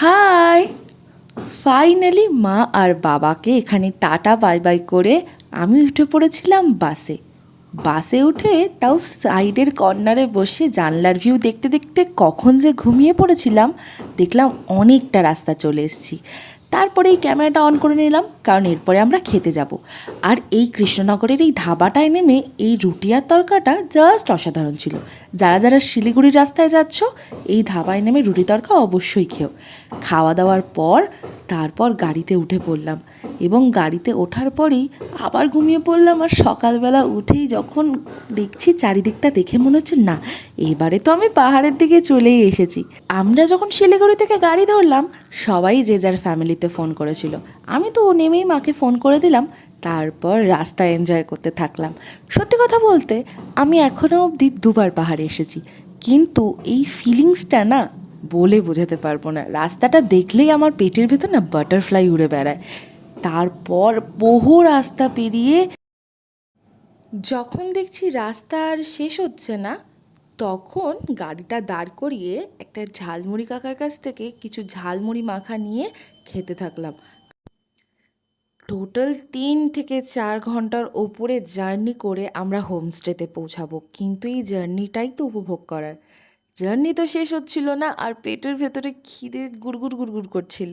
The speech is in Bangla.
হাই। ফাইনালি মা আর বাবাকে এখানে টাটা বাই বাই করে আমি উঠে পড়েছিলাম বাসে। বাসে উঠে তাও সাইডের কর্নারে বসে জানলার ভিউ দেখতে দেখতে কখন যে ঘুমিয়ে পড়েছিলাম। দেখলাম অনেকটা রাস্তা চলে এসেছি। তারপরে এই ক্যামেরাটা অন করে নিলাম, কারণ এরপরে আমরা খেতে যাব। আর এই কৃষ্ণনগরের এই ধাবাটায় নেমে এই রুটি আর তরকাটা জাস্ট অসাধারণ ছিল। যারা যারা শিলিগুড়ির রাস্তায় যাচ্ছ, এই ধাবায় নেমে রুটি তরকা অবশ্যই খেও। খাওয়া দাওয়ার পর তারপর গাড়িতে উঠে পড়লাম এবং গাড়িতে ওঠার পরেই আবার ঘুমিয়ে পড়লাম আর সকালবেলা উঠেই যখন দেখছি চারিদিকটা দেখে মনে হচ্ছে, না, এবারে তো আমি পাহাড়ের দিকে চলেই এসেছি। আমরা যখন শিলিগুড়ি থেকে গাড়ি ধরলাম, সবাই যে যার ফ্যামিলিতে ফোন করেছিল। আমি তো ও নেমেই মাকে ফোন করে দিলাম, তারপর রাস্তা এনজয় করতে থাকলাম। সত্যি কথা বলতে, আমি এখনও অবধি দুবার পাহাড়ে এসেছি। কিন্তু এই ফিলিংসটা না বলে বোঝাতে পারব না। রাস্তাটা দেখলেই আমার পেটের ভেতর না বাটারফ্লাই উড়ে বেড়ায়। তারপর বহু রাস্তা পেরিয়ে যখন দেখছি রাস্তা আর শেষ হচ্ছে না, তখন গাড়িটা দাঁড় করিয়ে একটা ঝালমুড়ি কাকার কাছ থেকে কিছু ঝালমুড়ি মাখা নিয়ে খেতে থাকলাম। টোটাল তিন থেকে চার ঘণ্টার ওপরে জার্নি করে আমরা হোমস্টেতে পৌঁছাবো। কিন্তু এই জার্নিটাই তো উপভোগ করার। জার্নি তো শেষ হচ্ছিল না আর পেটের ভেতরে খিদে গুড়গুড় গুড়গুড় করছিল।